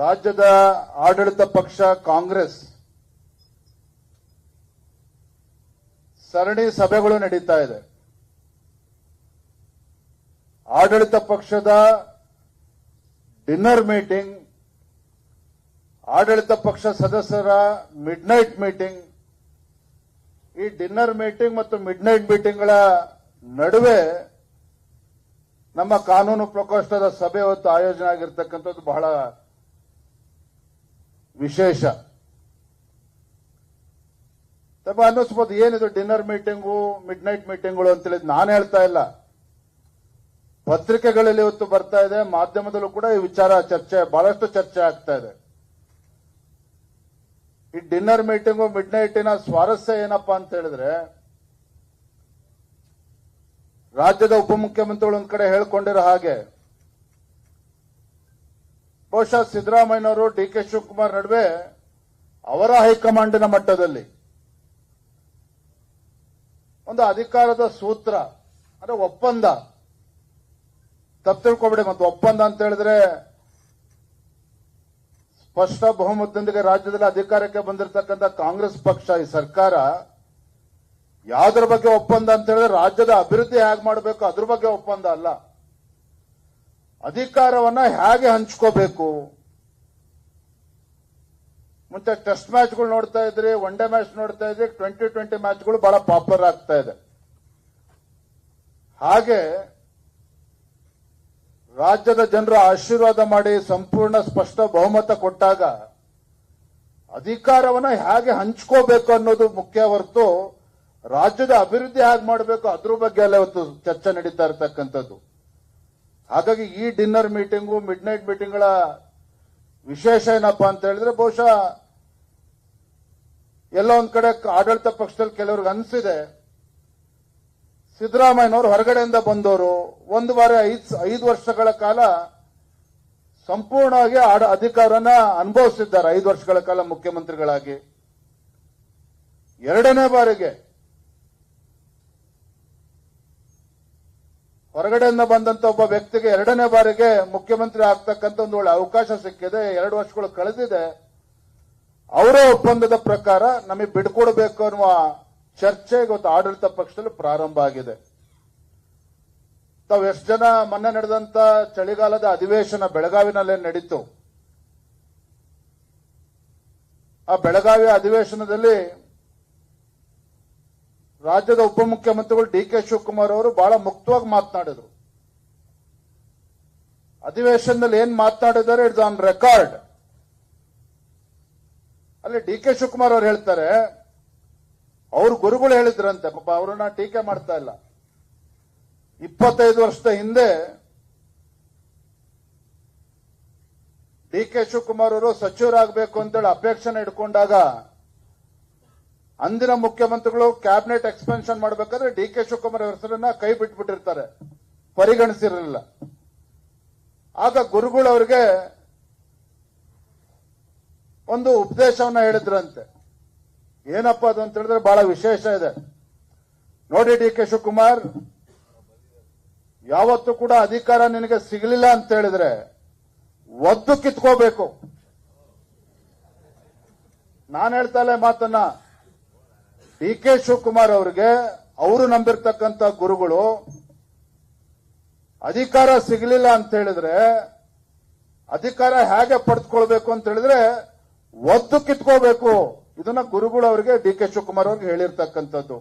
ರಾಜ್ಯದ ಆಡಳಿತ ಪಕ್ಷ ಕಾಂಗ್ರೆಸ್ ಸರಣಿ ಸಭೆಗಳು ನಡೀತಾ ಇದೆ. ಆಡಳಿತ ಪಕ್ಷದ ಡಿನ್ನರ್ ಮೀಟಿಂಗ್, ಆಡಳಿತ ಪಕ್ಷ ಸದಸ್ಯರ ಮಿಡ್ ನೈಟ್ ಮೀಟಿಂಗ್, ಈ ಡಿನ್ನರ್ ಮೀಟಿಂಗ್ ಮತ್ತು ಮಿಡ್ ನೈಟ್ ಮೀಟಿಂಗ್ಗಳ ನಡುವೆ ನಮ್ಮ ಕಾನೂನು ಪ್ರಕೋಷ್ಠದ ಸಭೆ ಹೊತ್ತು ಆಯೋಜನೆ ಆಗಿರ್ತಕ್ಕಂಥದ್ದು ಬಹಳ ವಿಶೇಷ. ತಪ್ಪ ಅನ್ನಿಸ್ಬೋದು, ಏನಿದು ಡಿನ್ನರ್ ಮೀಟಿಂಗು ಮಿಡ್ ನೈಟ್ ಮೀಟಿಂಗ್ಗಳು ಹೇಳಿದ್ ನಾನು ಹೇಳ್ತಾ ಇಲ್ಲ. ಪತ್ರಿಕೆಗಳಲ್ಲಿ ಇವತ್ತು ಬರ್ತಾ ಇದೆ, ಮಾಧ್ಯಮದಲ್ಲೂ ಕೂಡ ಈ ವಿಚಾರ ಚರ್ಚೆ, ಬಹಳಷ್ಟು ಚರ್ಚೆ ಆಗ್ತಾ ಇದೆ. ಈ ಡಿನ್ನರ್ ಮೀಟಿಂಗು ಮಿಡ್ ನೈಟಿನ ಸ್ವಾರಸ್ಯ ಏನಪ್ಪಾ ಅಂತ ಹೇಳಿದ್ರೆ, ರಾಜ್ಯದ ಉಪಮುಖ್ಯಮಂತ್ರಿಗಳು ಒಂದ್ ಕಡೆ ಹೇಳ್ಕೊಂಡಿರೋ ಹಾಗೆ ಬಹುಶಃ ಸಿದ್ದರಾಮಯ್ಯನವರು ಡಿ ಕೆ ಶಿವಕುಮಾರ್ ನಡುವೆ ಅವರ ಹೈಕಮಾಂಡಿನ ಮಟ್ಟದಲ್ಲಿ ಒಂದು ಅಧಿಕಾರದ ಸೂತ್ರ, ಅಂದ್ರೆ ಒಪ್ಪಂದ ತಪ್ಪು ಮತ್ತು ಒಪ್ಪಂದ ಅಂತ ಹೇಳಿದ್ರೆ ಸ್ಪಷ್ಟ ಬಹುಮತದೊಂದಿಗೆ ರಾಜ್ಯದಲ್ಲಿ ಅಧಿಕಾರಕ್ಕೆ ಬಂದಿರತಕ್ಕಂಥ ಕಾಂಗ್ರೆಸ್ ಪಕ್ಷ, ಈ ಸರ್ಕಾರ ಯಾವುದರ ಬಗ್ಗೆ ಒಪ್ಪಂದ ಅಂತ ಹೇಳಿದ್ರೆ ರಾಜ್ಯದ ಅಭಿವೃದ್ಧಿ ಹೇಗೆ ಮಾಡಬೇಕು, ಅದ್ರ ಬಗ್ಗೆ ಒಪ್ಪಂದ ಅಲ್ಲ. ಅಧಿಕಾರವನ್ನ ಹೇಗೆ ಹಂಚ್ಕೋಬೇಕು? ಮುಂಚೆ ಟೆಸ್ಟ್ ಮ್ಯಾಚ್ಗಳು ನೋಡ್ತಾ ಇದ್ರಿ, ಒನ್ ಡೇ ಮ್ಯಾಚ್ ನೋಡ್ತಾ ಇದ್ರಿ, ಟ್ವೆಂಟಿ ಟ್ವೆಂಟಿ ಮ್ಯಾಚ್ಗಳು ಬಹಳ ಪಾಪ್ಯುಲರ್ ಆಗ್ತಾ ಇದೆ. ಹಾಗೆ ರಾಜ್ಯದ ಜನರು ಆಶೀರ್ವಾದ ಮಾಡಿ ಸಂಪೂರ್ಣ ಸ್ಪಷ್ಟ ಬಹುಮತ ಕೊಟ್ಟಾಗ ಅಧಿಕಾರವನ್ನ ಹೇಗೆ ಹಂಚ್ಕೋಬೇಕು ಅನ್ನೋದು ಮುಖ್ಯ ಹೊರತು ರಾಜ್ಯದ ಅಭಿವೃದ್ಧಿ ಹೇಗೆ ಮಾಡಬೇಕು ಅದ್ರ ಬಗ್ಗೆ ಎಲ್ಲ ಇವತ್ತು ಚರ್ಚೆ ನಡೀತಾ ಇರತಕ್ಕಂಥದ್ದು. ಹಾಗಾಗಿ ಈ ಡಿನ್ನರ್ ಮೀಟಿಂಗು ಮಿಡ್ ನೈಟ್ ಮೀಟಿಂಗ್ಗಳ ವಿಶೇಷ ಏನಪ್ಪ ಅಂತ ಹೇಳಿದ್ರೆ ಬಹುಶಃ ಎಲ್ಲ ಒಂದ್ ಕಡೆ ಆಡಳಿತ ಪಕ್ಷದಲ್ಲಿ ಕೆಲವ್ರಿಗೆ ಅನ್ಸಿದೆ. ಸಿದ್ದರಾಮಯ್ಯನವರು ಹೊರಗಡೆಯಿಂದ ಬಂದವರು. ಒಂದು ವಾರ ಐದು ಐದು ವರ್ಷಗಳ ಕಾಲ ಸಂಪೂರ್ಣವಾಗಿ ಆಡ, ಅಧಿಕಾರನ ಅನುಭವಿಸಿದ್ದಾರೆ, ಐದು ವರ್ಷಗಳ ಕಾಲ ಮುಖ್ಯಮಂತ್ರಿಗಳಾಗಿ. ಎರಡನೇ ಬಾರಿಗೆ ಹೊರಗಡೆಯಿಂದ ಬಂದಂತ ಒಬ್ಬ ವ್ಯಕ್ತಿಗೆ ಎರಡನೇ ಬಾರಿಗೆ ಮುಖ್ಯಮಂತ್ರಿ ಆಗ್ತಕ್ಕಂಥ ಒಂದು ಒಳ್ಳೆ ಅವಕಾಶ ಸಿಕ್ಕಿದೆ. ಎರಡು ವರ್ಷಗಳು ಕಳೆದಿದೆ. ಅವರ ಒಪ್ಪಂದದ ಪ್ರಕಾರ ನಮಗೆ ಬಿಡ್ಕೊಡ್ಬೇಕು ಅನ್ನುವ ಚರ್ಚೆ ಇವತ್ತು ಆಡಳಿತ ಪಕ್ಷದಲ್ಲಿ ಪ್ರಾರಂಭ ಆಗಿದೆ. ತಾವು ಎಷ್ಟು ಜನ ಮೊನ್ನೆ ನಡೆದಂತ ಚಳಿಗಾಲದ ಅಧಿವೇಶನ ಬೆಳಗಾವಿನಲ್ಲೇ ನಡೀತು. ಆ ಬೆಳಗಾವಿ ಅಧಿವೇಶನದಲ್ಲಿ ರಾಜ್ಯದ ಉಪಮುಖ್ಯಮಂತ್ರಿಗಳು ಡಿ ಕೆ ಶಿವಕುಮಾರ್ ಅವರು ಬಹಳ ಮುಕ್ತವಾಗಿ ಮಾತನಾಡಿದ್ರು. ಅಧಿವೇಶನದಲ್ಲಿ ಏನ್ ಮಾತನಾಡಿದ್ದಾರೆ, ಇಟ್ಸ್ ಆನ್ ರೆಕಾರ್ಡ್. ಅಲ್ಲಿ ಡಿ ಕೆ ಶಿವಕುಮಾರ್ ಅವರು ಹೇಳ್ತಾರೆ, ಅವ್ರ ಗುರುಗಳು ಹೇಳಿದ್ರಂತೆ, ಪಾಪ ಅವ್ರನ್ನ ಟೀಕೆ ಮಾಡ್ತಾ ಇಲ್ಲ. ಇಪ್ಪತ್ತೈದು ವರ್ಷದ ಹಿಂದೆ ಡಿ ಕೆ ಶಿವಕುಮಾರ್ ಅವರು ಸಚಿವರಾಗಬೇಕು ಅಂತೇಳಿ ಅಪೇಕ್ಷೆನ ಇಟ್ಕೊಂಡಾಗ ಅಂದಿನ ಮುಖ್ಯಮಂತ್ರಿಗಳು ಕ್ಯಾಬಿನೆಟ್ ಎಕ್ಸ್ಪೆನ್ಷನ್ ಮಾಡಬೇಕಾದ್ರೆ ಡಿ ಕೆ ಶಿವಕುಮಾರ್ ಹೆಸರನ್ನ ಕೈ ಬಿಟ್ಬಿಟ್ಟಿರ್ತಾರೆ. ಪರಿಗಣಿಸಿರಲಿಲ್ಲ. ಆಗ ಗುರುಗಳು ಅವರಿಗೆ ಒಂದು ಉಪದೇಶವನ್ನ ಹೇಳಿದ್ರಂತೆ. ಏನಪ್ಪ ಅದು ಅಂತ ಹೇಳಿದ್ರೆ ಬಹಳ ವಿಶೇಷ ಇದೆ. ನೋಡಿ ಡಿ ಕೆ ಶಿವಕುಮಾರ್, ಯಾವತ್ತೂ ಕೂಡ ಅಧಿಕಾರ ನಿನಗೆ ಸಿಗಲಿಲ್ಲ ಅಂತ ಹೇಳಿದ್ರೆ ಒದ್ದು ಕಿತ್ಕೋಬೇಕು. ನಾನು ಹೇಳ್ತಾ ಇಲ್ಲ ಮಾತನ್ನ ಡಿ ಕೆ ಶಿವಕುಮಾರ್ ಅವರಿಗೆ ಅವರು ನಂಬಿರ್ತಕ್ಕಂಥ ಗುರುಗಳು ಅಧಿಕಾರ ಸಿಗಲಿಲ್ಲ ಅಂತ ಹೇಳಿದ್ರೆ, ಅಧಿಕಾರ ಹೇಗೆ ಪಡೆದುಕೊಳ್ಬೇಕು ಅಂತ ಹೇಳಿದ್ರೆ ಒದ್ದು ಕಿತ್ಕೋಬೇಕು. ಇದನ್ನ ಗುರುಗಳು ಅವರಿಗೆ ಡಿ ಕೆ ಶಿವಕುಮಾರ್ ಅವ್ರಿಗೆ ಹೇಳಿರ್ತಕ್ಕಂಥದ್ದು.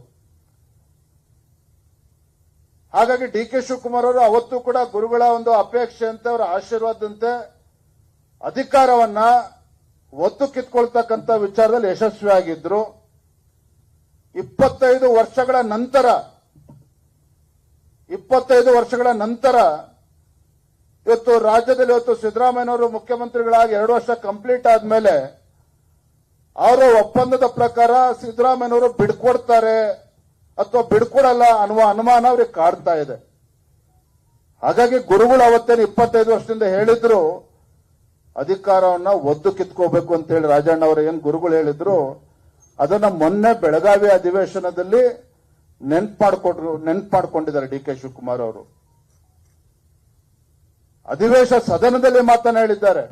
ಹಾಗಾಗಿ ಡಿ ಕೆ ಶಿವಕುಮಾರ್ ಅವರು ಅವತ್ತು ಕೂಡ ಗುರುಗಳ ಒಂದು ಅಪೇಕ್ಷೆಯಂತೆ ಅವರ ಆಶೀರ್ವಾದಂತೆ ಅಧಿಕಾರವನ್ನ ಒತ್ತು ಕಿತ್ಕೊಳ್ತಕ್ಕಂಥ ವಿಚಾರದಲ್ಲಿ ಯಶಸ್ವಿಯಾಗಿದ್ರು. ಇಪ್ಪತ್ತೈದು ವರ್ಷಗಳ ನಂತರ, ಇಪ್ಪತ್ತೈದು ವರ್ಷಗಳ ನಂತರ, ಇವತ್ತು ರಾಜ್ಯದಲ್ಲಿ ಇವತ್ತು ಸಿದ್ದರಾಮಯ್ಯನವರು ಮುಖ್ಯಮಂತ್ರಿಗಳಾಗಿ ಎರಡು ವರ್ಷ ಕಂಪ್ಲೀಟ್ ಆದ್ಮೇಲೆ, ಅವರ ಒಪ್ಪಂದದ ಪ್ರಕಾರ ಸಿದ್ದರಾಮಯ್ಯನವರು ಬಿಡ್ಕೊಡ್ತಾರೆ ಅಥವಾ ಬಿಡ್ಕೊಡಲ್ಲ ಅನ್ನುವ ಅನುಮಾನ ಅವ್ರಿಗೆ ಕಾಡ್ತಾ ಇದೆ. ಹಾಗಾಗಿ ಗುರುಗಳು ಅವತ್ತೇನು ಇಪ್ಪತ್ತೈದು ವರ್ಷದಿಂದ ಹೇಳಿದ್ರು, ಅಧಿಕಾರವನ್ನ ಒದ್ದು ಕಿತ್ಕೋಬೇಕು ಅಂತ ಹೇಳಿ ರಾಜಣ್ಣ ಅವರು ಏನ್ ಗುರುಗಳು ಹೇಳಿದ್ರು ಅದನ್ನ ಮೊನ್ನೆ ಬೆಳಗಾವಿ ಅಧಿವೇಶನದಲ್ಲಿ ನೆನ್ಪು ನೆನ್ಪಾಡ್ಕೊಂಡಿದ್ದಾರೆ ಡಿ ಕೆ ಶಿವಕುಮಾರ್ ಅವರು. ಅಧಿವೇಶ ಸದನದಲ್ಲಿ ಮಾತನ್ನ ಹೇಳಿದ್ದಾರೆ